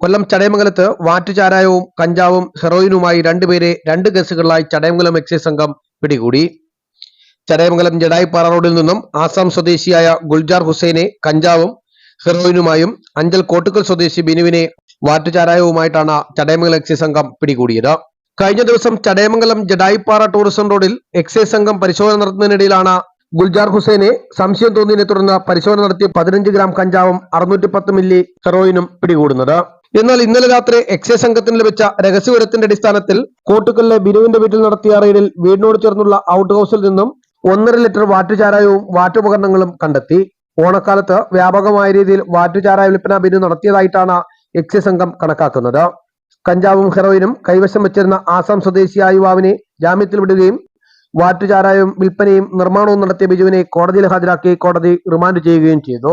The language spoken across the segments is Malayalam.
കൊല്ലം ചടയമംഗലത്ത് വാറ്റുചാരായവും കഞ്ചാവും ഹെറോയിനുമായി രണ്ടുപേരെ രണ്ട് കേസുകളിലായി ചടയമംഗലം എക്സൈസ് സംഘം പിടികൂടി. ചടയമംഗലം ജഡായിപ്പാറ റോഡിൽ നിന്നും ആസാം സ്വദേശിയായ ഗുൽജാർ ഹുസൈനെ കഞ്ചാവും ഹെറോയിനുമായും അഞ്ചൽ കോട്ടുക്കൽ സ്വദേശി ബിനുവിനെ വാറ്റുചാരായവുമായിട്ടാണ് ചടയമംഗലം എക്സൈസ് സംഘം പിടികൂടിയത്. കഴിഞ്ഞ ദിവസം ചടയമംഗലം ജഡായിപ്പാറ ടൂറിസം റോഡിൽ എക്സൈസ് സംഘം പരിശോധന നടത്തുന്നതിനിടയിലാണ് ഗുൽജാർ ഹുസൈനെ സംശയം തോന്നിയതിനെ തുടർന്ന് പരിശോധന നടത്തി പതിനഞ്ച് ഗ്രാം കഞ്ചാവും അറുന്നൂറ്റി പത്ത് മില്ലി ഹെറോയിനും പിടികൂടുന്നത്. എന്നാൽ ഇന്നലെ രാത്രി എക്സൈസ് സംഘത്തിന് ലഭിച്ച രഹസ്യവിവരത്തിന്റെ അടിസ്ഥാനത്തിൽ കോട്ടുക്കലിലെ ബിനുവിന്റെ വീട്ടിൽ നടത്തിയ റെയ്ഡിൽ വീടിനോട് ചേർന്നുള്ള ഔട്ട് ഹൗസിൽ നിന്നും ഒന്നര ലിറ്റർ വാറ്റുചാരായവും വാറ്റുപകരണങ്ങളും കണ്ടെത്തി. ഓണക്കാലത്ത് വ്യാപകമായ രീതിയിൽ വാറ്റുചാരായ വിൽപ്പന ബിനു നടത്തിയതായിട്ടാണ് എക്സൈസ് സംഘം കണക്കാക്കുന്നത്. കഞ്ചാവും ഹെറോയിനും കൈവശം വെച്ചിരുന്ന ആസാം സ്വദേശിയായ യുവാവിനെ ജാമ്യത്തിൽ വിടുകയും വാറ്റുചാരായവും വിൽപ്പനയും നിർമ്മാണവും നടത്തിയ ബിജുവിനെ കോടതിയിൽ ഹാജരാക്കി കോടതി റിമാൻഡ് ചെയ്യുകയും ചെയ്തു.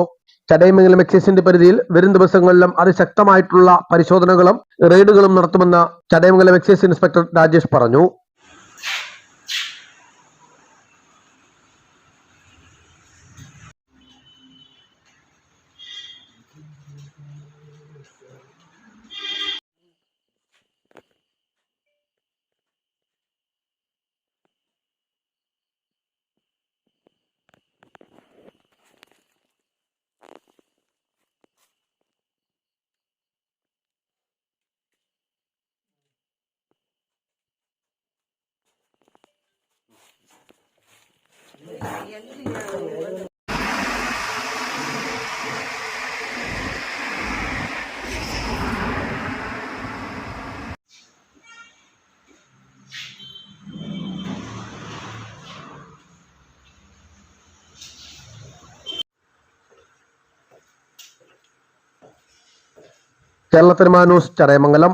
ചടയമംഗലം എക്സൈസിന്റെ പരിധിയിൽ വരും ദിവസങ്ങളിലും അതിശക്തമായിട്ടുള്ള പരിശോധനകളും റെയ്ഡുകളും നടത്തുമെന്ന് ചടയമംഗലം എക്സൈസ് ഇൻസ്പെക്ടർ രാജേഷ് പറഞ്ഞു. Kerala cinema news Chadayamangalam.